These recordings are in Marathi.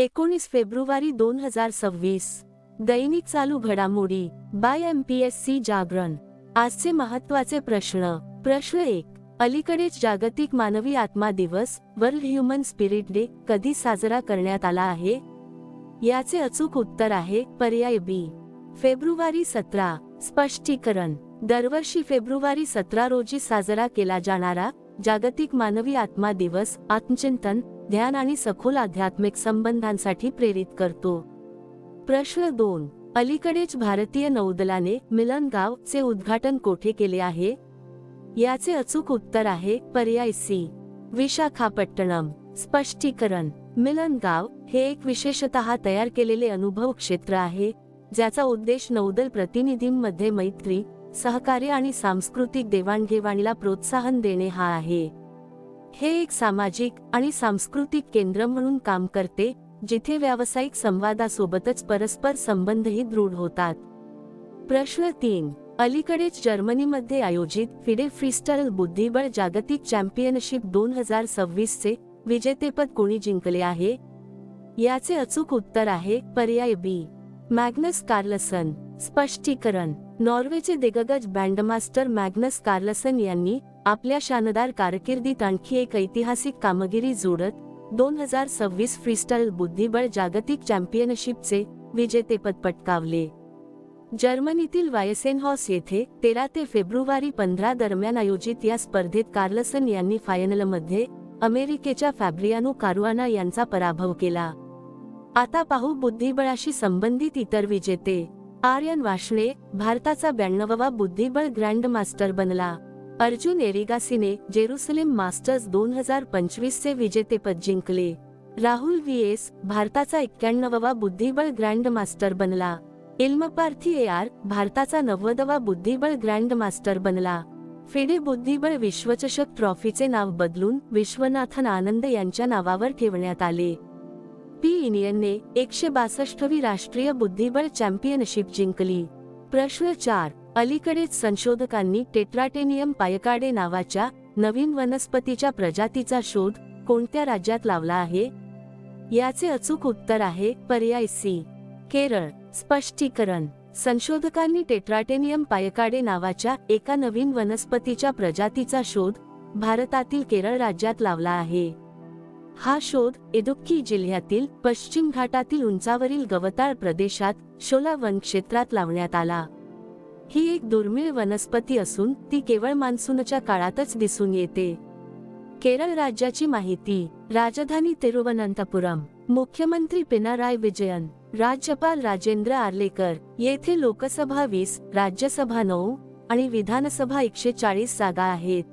एकोणीस फेब्रुवारी दोन हजार सव्वीस. दैनिक चालू घडामोडी by M P S C जागरण. आजचे महत्त्वाचे प्रश्न. प्रश्न एक अलीकडेच जागतिक मानवी आत्मा दिवस वर्ल्ड ह्युमन स्पिरिट डे कधी साजरा करण्यात आला आहे? याचे अचूक उत्तर आहे पर्याय बी. फेब्रुवारी सतरा. स्पष्टीकरण. दरवर्षी फेब्रुवारी सतरा रोजी साजरा केला जाणारा जागतिक मानवी आत्मा दिवस आत्मचिंतन ध्यान आणि सखोल आध्यात्मिक संबंधांसाठी प्रेरित करतो. प्रश्न दोन. अलीकडेच भारतीय नौदलाने मिलन गाव चे उद्घाटन कोठे केले आहे? याचे अचूक उत्तर आहे पर्याय सी. विशाखापट्टणम. स्पष्टीकरण. मिलन गाव हे एक विशेषतः तयार केलेले अनुभव क्षेत्र आहे ज्याचा उद्देश नौदल प्रतिनिधींमध्ये मैत्री सहकार्य आणि सांस्कृतिक देवाणघेवाणीला प्रोत्साहन देणे हा आहे. हे एक सामाजिक आणि सांस्कृतिक केंद्र म्हणून काम करते जिथे व्यावसायिक संवादासोबतच परस्पर संबंधही दृढ होतात. प्रश्न तीन. अलीकडेच जर्मनीमध्ये आयोजित फिडे फ्रीस्टाईल बुद्धिबळ जागतिक चॅम्पियनशिप दोन हजार सव्वीसचे विजेतेपद कोणी जिंकले आहे? याचे अचूक उत्तर आहे पर्याय बी. Magnus Carlsen. स्पष्टीकरण. नॉर्वेचे दिग्गज बँडमास्टर मॅग्नस कार्लसन यांनी आपल्या शानदार कारकिर्दीत आणखी एक ऐतिहासिक कामगिरी जोडत दोन हजार सव्वीस फ्रीस्टाईल बुद्धिबळ जागतिक चॅम्पियनशिपचे विजेतेपद पटकावले. जर्मनीतील वायसेनहॉस येथे तेरा ते फेब्रुवारी पंधरा दरम्यान आयोजित या स्पर्धेत कार्लसन यांनी फायनलमध्ये अमेरिकेच्या फॅब्रियानो कारुआना यांचा पराभव केला. आता पाहू बुद्धिबळाशी संबंधित इतर विजेते. आर्यन वाशणे भारताचा ब्याण्णववा बुद्धिबळ ग्रँड मास्टर बनला. अर्जुन एरिगासीने जेरुसलेम मास्टर्स दोन हजार पंचवीस चे विजेतेपद जिंकले. राहुल व्ही एस भारताचा एक्क्याण्णववा बुद्धिबळ ग्रँड मास्टर बनला. इल्मपार्थी ए आर भारताचा नव्वदवा बुद्धिबळ ग्रँड मास्टर बनला. फिडे बुद्धिबळ विश्वचषक ट्रॉफीचे नाव बदलून विश्वनाथन आनंद यांच्या नावावर ठेवण्यात आले. पी इनियनने एकशे बासष्टवी राष्ट्रीय बुद्धिबळ चॅम्पियनशिप जिंकली. प्रश्न चार अलीकडेच संशोधकांनी टेट्राटेनियम पायकाडे नावाच्या नवीन वनस्पतीच्या प्रजातीचा शोध कोणत्या राज्यात लावला आहे? याचे अचूक उत्तर आहे पर्याय सी केरळ. स्पष्टीकरण संशोधकांनी टेट्राटेनियम पायकाडे नावाच्या एका नवीन वनस्पतीच्या प्रजातीचा शोध भारतातील केरळ राज्यात लावला आहे. हा शोध इदुक्की जिल्ह्यातील पश्चिम घाटातील उंचावरील गवताळ प्रदेशात शोला वनक्षेत्रात लावण्यात आला. ही एक दुर्मिळ वनस्पती असून ती केवळ मान्सूनच्या काळातच दिसून येते. केरळ राज्याची माहिती राजधानी तिरुवनंतपुरम मुख्यमंत्री पिनाराय विजयन राज्यपाल राजेंद्र आर्लेकर येथे लोकसभा वीस राज्यसभा नऊ आणि विधानसभा एकशे चाळीस जागा आहेत.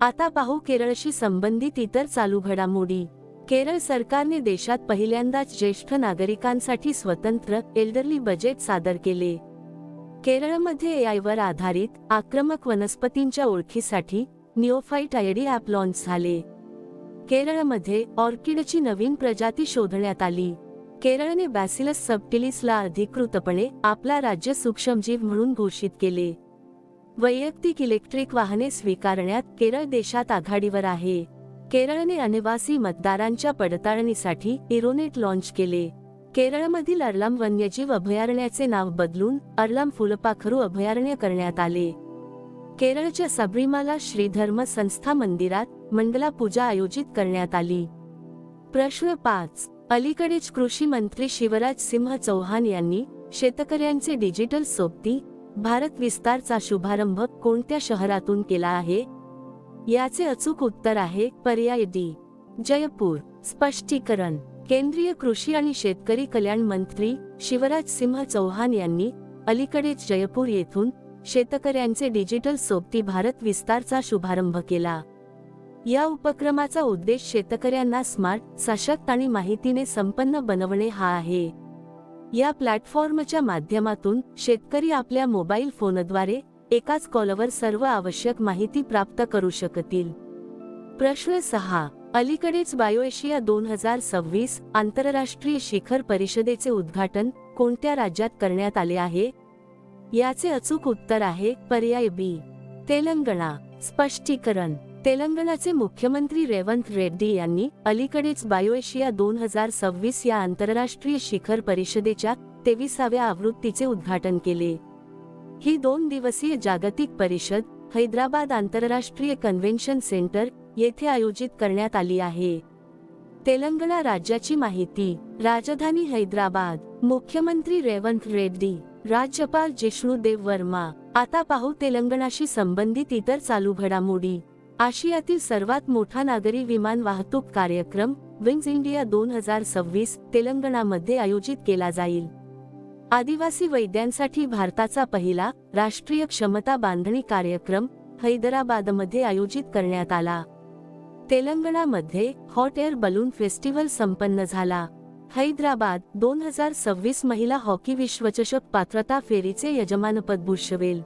आता पाहू केरळशी संबंधित इतर चालू घडामोडी. केरळ सरकारने देशात पहिल्यांदाच ज्येष्ठ नागरिकांसाठी स्वतंत्र एल्डरली बजेट सादर केले. केरळमध्ये एआयवर आधारित आक्रमक वनस्पतींच्या ओळखीसाठी निओफाईट आयडी ॲप लॉन्च झाले. केरळमध्ये ऑर्किडची नवीन प्रजाती शोधण्यात आली. केरळने बॅसिलस सबटिलिसला अधिकृतपणे आपला राज्य सूक्ष्मजीव म्हणून घोषित केले. वैयक्तिक इलेक्ट्रिक वाहने स्वीकारण्यात केरळ देशात आघाडीवर आहे. केरळने अनिवासी मतदारांच्या पडताळणीसाठी इरोनेट लॉन्च केले. केरळमधील अर्लाम वन्यजीव अभयारण्याचे नाव बदलून अर्लाम फुलपाखरू अभयारण्य करण्यात आले. केरळच्या सबरीमाला श्रीधर्म संस्था मंदिरात मंडला पूजा आयोजित करण्यात आली. प्रश्न पाच. अलीकडेच कृषी मंत्री शिवराज सिंह चौहान यांनी शेतकऱ्यांचे डिजिटल सोबती भारत विस्तारचा शुभारंभ कोणत्या शहरातून केला आहे? याचे अचूक उत्तर आहे पर्याय डी. जयपूर. स्पष्टीकरण. केंद्रीय कृषी आणि शेतकरी कल्याण मंत्री शिवराज सिंह चौहान यांनी अलीकडेच जयपूर येथून शेतकऱ्यांचे डिजिटल सोबती भारत विस्तारचा शुभारंभ केला. या उपक्रमाचा उद्देश शेतकऱ्यांना स्मार्ट सशक्त आणि माहितीने संपन्न बनवणे हा आहे. या प्लॅटफॉर्मच्या माध्यमातून शेतकरी आपल्या मोबाईल फोनद्वारे एकाच कॉलवर सर्व आवश्यक माहिती प्राप्त करू शकतील. प्रश्न सहा. अलीकडेच बायोएशिया दोन हजार सव्वीस आंतरराष्ट्रीय शिखर परिषदेचे उद्घाटन कोणत्या राज्यात करण्यात आले आहे? याचे अचूक उत्तर आहे पर्याय बी. तेलंगणा. स्पष्टीकरण. तेलंगणाचे मुख्यमंत्री रेवंत रेड्डी यांनी अलीकडेच बायोएशिया दोन हजार सव्वीस या आंतरराष्ट्रीय शिखर परिषदेच्या तेविसाव्या आवृत्तीचे उद्घाटन केले. ही दोन दिवसीय जागतिक परिषद हैदराबाद आंतरराष्ट्रीय कन्व्हेन्शन सेंटर येथे आयोजित करण्यात आली आहे. तेलंगणा राज्याची माहिती. राजधानी हैदराबाद. मुख्यमंत्री रेवंत रेड्डी. राज्यपाल जिष्णुदेव वर्मा. आता पाहू तेलंगणाशी संबंधित इतर चालू घडामोडी. आशियातील सर्वात मोठा नागरी विमान वाहतूक कार्यक्रम विंग्स इंडिया दोन हजार सव्वीस तेलंगणामध्ये आयोजित केला जाईल. आदिवासी वैद्यांसाठी भारताचा पहिला राष्ट्रीय क्षमता बांधणी कार्यक्रम हैदराबादमध्ये आयोजित करण्यात आला. तेलंगणामध्ये हॉट एअर बलून फेस्टिवल संपन्न झाला. हैदराबाद दोन हजार सव्वीस महिला हॉकी विश्वचषक पात्रता फेरीचे यजमानपद भूषवेल.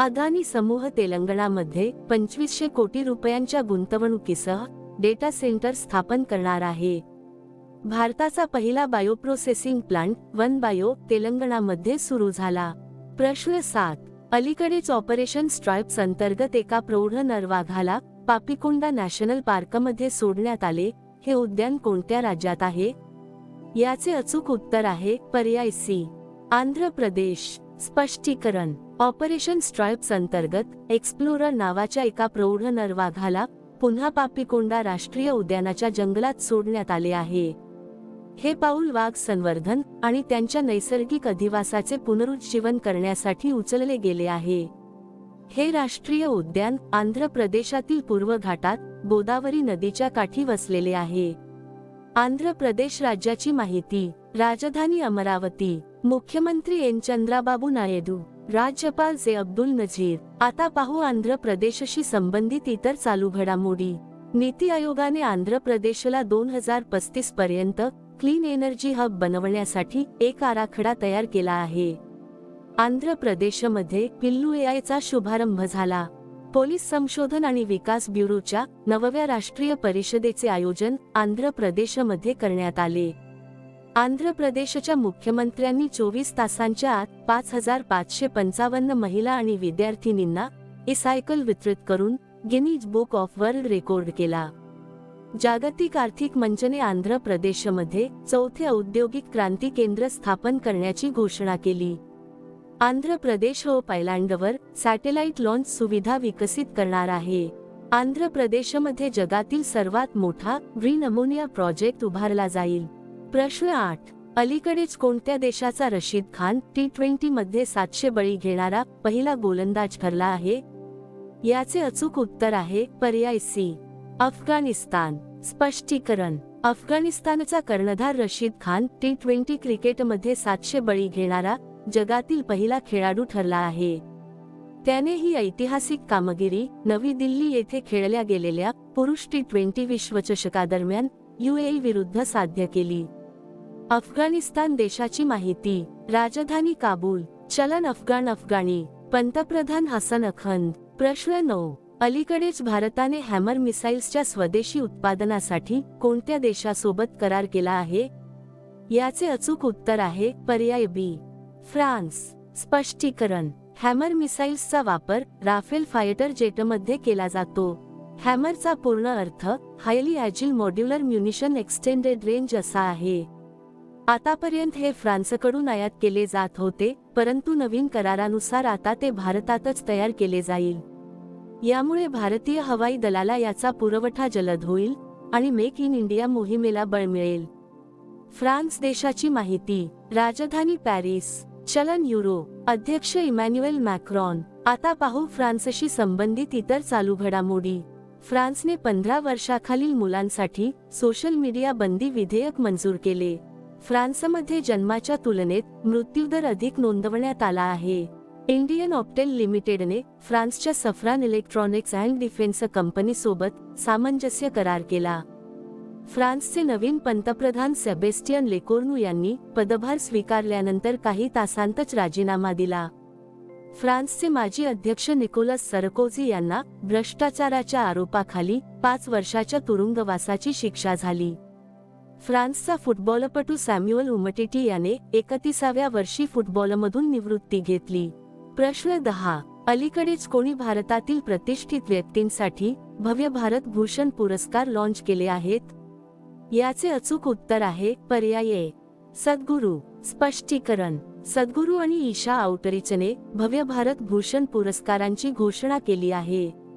अदानी समूह तेलंगणामध्ये पंचवीसशे कोटी रुपयांच्या गुंतवणुकीसह डेटा सेंटर स्थापन करणार आहे. भारताचा पहिला बायोप्रोसेसिंग प्लांट वन बायो तेलंगणामध्ये सुरू झाला. प्रश्न सात. अलीकडेच ऑपरेशन स्ट्राइप्स अंतर्गत एका प्रौढ नरवाघाला पापिकोंडा नॅशनल पार्कमध्ये सोडण्यात आले. हे उद्यान कोणत्या राज्यात आहे? याचे अचूक उत्तर आहे पर्याय सी. आंध्र प्रदेश. स्पष्टीकरण. ऑपरेशन स्ट्राईप्स अंतर्गत एक्सप्लोरर नावाच्या एका प्रौढ नरवाघाला पुन्हा पापिकोंडा राष्ट्रीय उद्यानाच्या जंगलात सोडण्यात आले आहे. हे पाऊल वाघ संवर्धन आणि त्यांच्या नैसर्गिक अधिवासाचे पुनरुज्जीवन करण्यासाठी उचलले गेले आहे. हे राष्ट्रीय उद्यान आंध्र प्रदेशातील पूर्व घाटात गोदावरी नदीच्या काठी वसलेले आहे. आंध्र प्रदेश राज्याची माहिती राजधानी अमरावती मुख्यमंत्री एन चंद्राबाबू नायडू. राज्यपाल जे अब्दुल नझीर आता पाहू आंध्र प्रदेशशी संबंधित इतर चालू घडामोडी. नीती आयोगाने आंध्र प्रदेशला दोन हजार पस्तीस पर्यंत क्लीन एनर्जी हब बनवण्यासाठी एक आराखडा तयार केला आहे. आंध्र प्रदेशमध्ये पिल्लू एआयचा शुभारंभ झाला. पोलीस संशोधन आणि विकास ब्युरोच्या नवव्या राष्ट्रीय परिषदेचे आयोजन आंध्र प्रदेशमध्ये करण्यात आले. आंध्र प्रदेशच्या मुख्यमंत्र्यांनी चोवीस तासांच्या आत पाच हजार पाचशे पंचावन्न महिला आणि विद्यार्थिनींना ई सायकल वितरित करून Guinness book of world record केला. जागतिक आर्थिक मंचने आंध्र प्रदेशमध्ये चौथे औद्योगिक क्रांती केंद्र स्थापन करण्याची घोषणा केली. आंध्र प्रदेश हो व पायलँडवर सॅटेलाइट लॉन्च सुविधा विकसित करणार आहे. आंध्र प्रदेशमध्ये जगातील सर्वात मोठा ग्रीन अमोनिया प्रोजेक्ट उभारला जाईल. प्रश्न आठ. अलीकडेच कोणत्या देशाचा रशीद खान टी ट्वेंटी मध्ये सातशे बळी घेणारा पहिला गोलंदाज ठरला आहे? याचे अचूक उत्तर आहे पर्याय सी. अफगाणिस्तान. स्पष्टीकरण. अफगाणिस्तानचा कर्णधार रशीद खान टी ट्वेंटी क्रिकेटमध्ये सातशे बळी घेणारा जगातील पहिला खेळाडू ठरला आहे. त्याने ही ऐतिहासिक कामगिरी नवी दिल्ली येथे खेळल्या गेलेल्या पुरुष टी ट्वेंटी विश्वचषकादरम्यान युएई विरुद्ध साध्य केली. अफगाणिस्तान देशाची माहिती. राजधानी काबूल. चलन अफगाण अफगाणी. पंतप्रधान हसन अखंद प्रश्न नऊ. अलीकडेच भारताने हॅमर मिसाईल्सच्या स्वदेशी उत्पादनासाठी कोणत्या देशासोबत करार केला आहे? याचे अचूक उत्तर आहे पर्याय बी. फ्रान्स. स्पष्टीकरण. हॅमर मिसाईल्सचा वापर राफेल फायटर जेटमध्ये केला जातो. हॅमरचा पूर्ण अर्थ highly agile modular munition extended range असा आहे. आतापर्यंत हे फ्रान्सकडून आयात केले जात होते परंतु नवीन करारानुसार आता ते भारतातच तयार केले जाईल. यामुळे भारतीय हवाई दलाला याचा पुरवठा जलद होईल आणि मेक इन इंडिया मोहिमेला बळ मिळेल. फ्रान्स देशाची माहिती राजधानी पॅरिस चलन युरो अध्यक्ष इमॅन्युएल मॅक्रॉन आता पाहू फ्रान्सशी संबंधित इतर चालू घडामोडी. फ्रान्सने पंधरा वर्षाखालील मुलांसाठी सोशल मीडिया बंदी विधेयक मंजूर केले. फ्रान्समध्ये जन्माच्या तुलनेत मृत्यूदर अधिक नोंदवण्यात आला आहे. इंडियन ऑप्टेल लिमिटेडने फ्रान्सच्या सफ्रान इलेक्ट्रॉनिक्स अँड डिफेन्स कंपनीसोबत सामंजस्य करार केला. फ्रान्सचे नवीन पंतप्रधान सेबेस्टियन लेकोर्नू यांनी पदभार स्वीकारल्यानंतर काही तासांतच राजीनामा दिला. फ्रान्सचे माजी अध्यक्ष निकोलस सरकोझी यांना भ्रष्टाचाराच्या आरोपाखाली पाच वर्षाच्या तुरुंगवासाची शिक्षा झाली. फ्रान्सचा फुटबॉलपटू सॅम्युअल उमटेटी याने एकतीसाव्या वर्षी फुटबॉलमधून निवृत्ती घेतली. प्रश्न दहा. अलीकडेच कोणी भारतातील प्रतिष्ठित व्यक्तींसाठी भव्य भारत भूषण पुरस्कार लॉन्च केले आहेत? याचे अचूक उत्तर आहे पर्याय सद्गुरू. स्पष्टीकरण. सद्गुरू आणि ईशा आउटरीचने भव्य भारत भूषण पुरस्कारांची घोषणा केली आहे.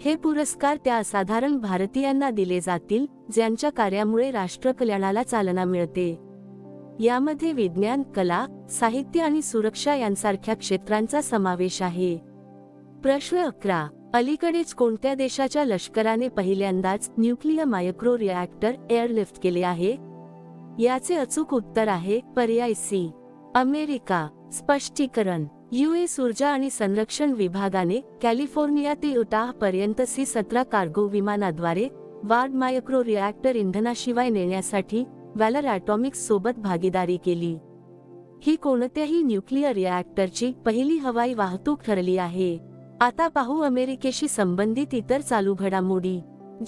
हे पुरस्कार त्या असाधारण भारतीयांना दिले जातील ज्यांच्या कार्यामुळे राष्ट्रकल्याणाला चालना मिळते. यामध्ये विज्ञान कला साहित्य आणि सुरक्षा यांसारख्या क्षेत्रांचा समावेश आहे. प्रश्न अकरा. अलीकडेच कोणत्या देशाच्या लष्कराने पहिल्यांदाच न्यूक्लियर मायक्रो रिॲक्टर एअरलिफ्ट केले आहे? याचे अचूक उत्तर आहे पर्याय सी. अमेरिका. स्पष्टीकरण. यूएस ऊर्जा आणि संरक्षण विभागाने कॅलिफोर्निया ते युटाह पर्यंत सी सतरा कार्गो विमानाद्वारे वार्ड मायक्रो रिॲक्टर इंधनाशिवाय नेण्यासाठी व्हॅलर ॲटॉमिक्स सोबत भागीदारी केली. ही कोणत्याही न्यूक्लिअर रिॲक्टरची पहिली हवाई वाहतूक ठरली आहे. आता पाहू अमेरिकेशी संबंधित इतर चालू घडामोडी.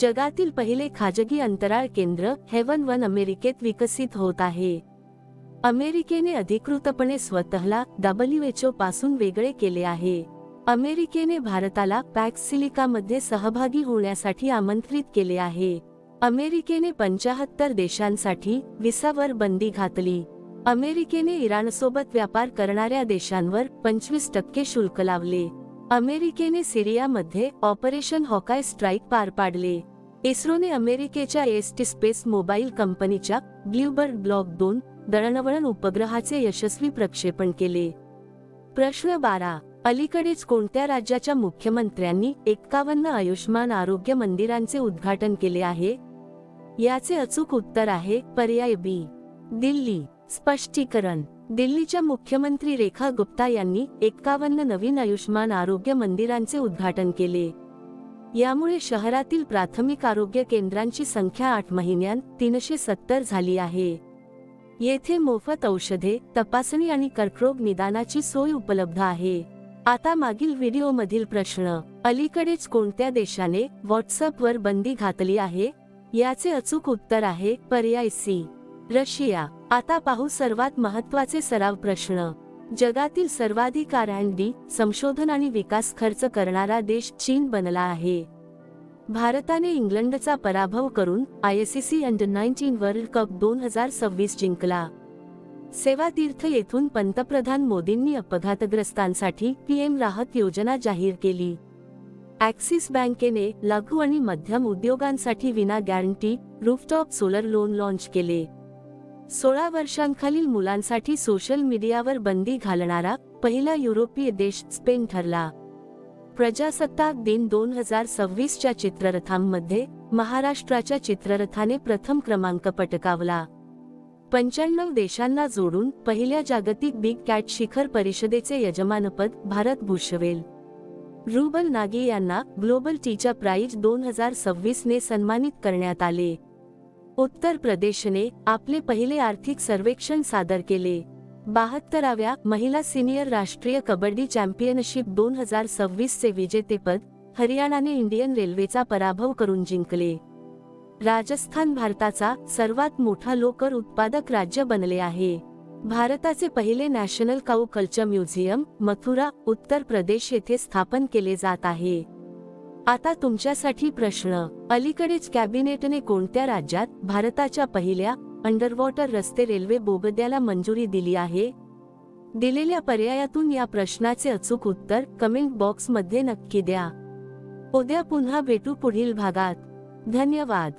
जगातील पहिले खाजगी अंतराळ केंद्र हेवन वन अमेरिकेत विकसित होत आहे. अमेरिकेने अधिकृतपणे स्वतःला डब्ल्यूएचओ पासून वेगळे केले आहे. अमेरिकेने भारताला पॅक्सिलिकामध्ये सहभागी होण्यासाठी आमंत्रित केले आहे. अमेरिकेने पंचाहत्तर देशांसाठी विसावर बंदी घातली. अमेरिकेने इराणसोबत व्यापार करणाऱ्या देशांवर पंचवीस टक्के शुल्क लावले. अमेरिकेने सिरियामध्ये ऑपरेशन हॉकाय स्ट्राईक पार पाडले. इस्रोने अमेरिकेच्या एसटी स्पेस मोबाईल कंपनीच्या ब्ल्यूबर्ड ब्लॉक दोन दळणवळण उपग्रहाचे यशस्वी प्रक्षेपण केले. प्रश्न बारा. अलीकडेच कोणत्या राज्याच्या मुख्यमंत्र्यांनी एक्कावन्न आयुष्मान आरोग्य मंदिरांचे उद्घाटन केले आहे? याचे अचूक उत्तर आहे पर्याय बी. दिल्ली. स्पष्टीकरण. दिल्लीच्या मुख्यमंत्री रेखा गुप्ता यांनी एक्कावन्न नवीन आयुष्मान आरोग्य मंदिरांचे उद्घाटन केले. यामुळे शहरातील प्राथमिक आरोग्य केंद्रांची संख्या आठ महिन्यांत तीनशे सत्तर झाली आहे. येथे मोफत औषधे तपासणी आणि कर्करोग निदानाची सोय उपलब्ध आहे. आता मागील व्हिडिओमधील प्रश्न अलीकडेच कोणत्या देशाने व्हॉट्सअपवर बंदी घातली आहे? याचे अचूक उत्तर आहे पर्याय सी रशिया. आता पाहू सर्वात महत्त्वाचे सराव प्रश्न. जगातील सर्वाधिक आर अँड डी संशोधन आणि विकास खर्च करणारा देश चीन बनला आहे. भारताने इंग्लंडचा पराभव करून ICC under nineteen world cup दोन हजार सव्वीस जिंकला. सेवातीर्थ येथून पंतप्रधान मोदींनी अपघातग्रस्तांसाठी पीएम राहत योजना जाहीर केली. ॲक्सिस बँकेने लघु आणि मध्यम उद्योगांसाठी विना guarantee rooftop solar loan launch केले. सोळा वर्षांखालील मुलांसाठी सोशल मीडियावर बंदी घालणारा पहिला युरोपीय देश स्पेन ठरला. प्रजासत्ताक दिन दोन हजार सव्वीसच्या चित्ररथांमध्ये महाराष्ट्राच्या चित्ररथाने प्रथम क्रमांक पटकावला. पंच्याण्णव देशांना जोडून पहिल्या जागतिक बिग कॅट शिखर परिषदेचे यजमानपद भारत भूषवेल. रुबल नागी यांना ग्लोबल टीचा प्राईज दोन हजार सव्वीसने सन्मानित करण्यात आले. उत्तर प्रदेशने आपले पहिले आर्थिक सर्वेक्षण सादर केले. बहात्तराव्या महिला सिनियर राष्ट्रीय कबड्डी चॅम्पियनशिप दोन हजार सव्वीस चे विजेतेपद हरियाणाने इंडियन रेल्वेचा पराभव करून जिंकले. राजस्थान भारताचा सर्वात मोठा लोकर उत्पादक राज्य बनले आहे. भारताचे पहिले national cow culture museum Mathura Uttar Pradesh येथे स्थापन केले जात आहे. आता तुमच्यासाठी प्रश्न अलीकडेच कॅबिनेटने कोणत्या राज्यात भारताच्या पहिल्या अंडरवॉटर रस्ते रेल्वे बोगद्याला मंजुरी दिली आहे. दिलेल्या पर्यायातून या प्रश्नाचे अचूक उत्तर कमेंट बॉक्समध्ये नक्की द्या. उद्या पुन्हा भेटू पुढील भागात. धन्यवाद.